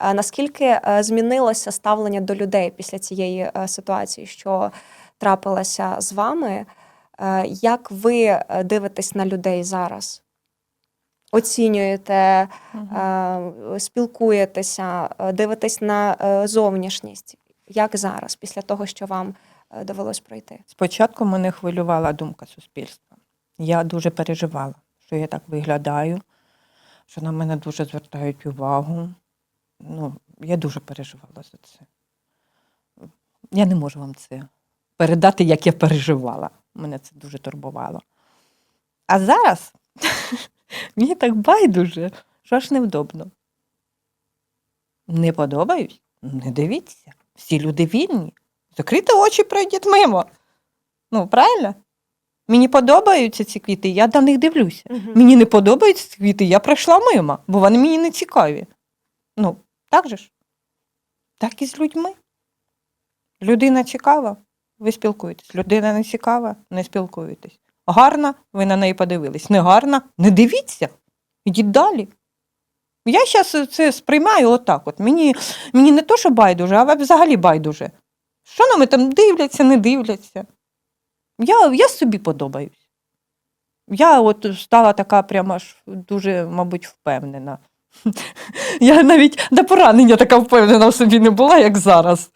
Е, Наскільки е, змінилося ставлення до людей після цієї е, ситуації, що трапилася з вами? Як ви дивитесь на людей зараз? Оцінюєте, е, спілкуєтеся, дивитесь на зовнішність? Як зараз, після того, що вам довелось пройти? Спочатку мене хвилювала думка суспільства. Я дуже переживала, що я так виглядаю, що на мене дуже звертають увагу. Ну, я дуже переживала за це. Я не можу вам це передати, як я переживала. Мене це дуже турбувало. А зараз мені так байдуже, що аж невдобно. Не подобаюсь? Не дивіться. Всі люди вільні. Закрийте очі, пройдіть мимо. Ну, правильно? Мені подобаються ці квіти, я до них дивлюся. Мені не подобаються ці квіти, я пройшла мимо, бо вони мені не цікаві. Ну, так же ж? Так і з людьми. Людина цікава, ви спілкуєтесь. Людина не цікава, не спілкуєтесь. Гарна, ви на неї подивились. Не гарна, не дивіться. Ідіть далі. Я зараз це сприймаю отак. От. Мені, мені не то, що байдуже, а взагалі байдуже. Що на мене там дивляться, не дивляться. Я, я собі подобаюсь. Я от стала така прямо аж дуже, мабуть, впевнена. Я навіть до поранення така впевнена в собі не була, як зараз.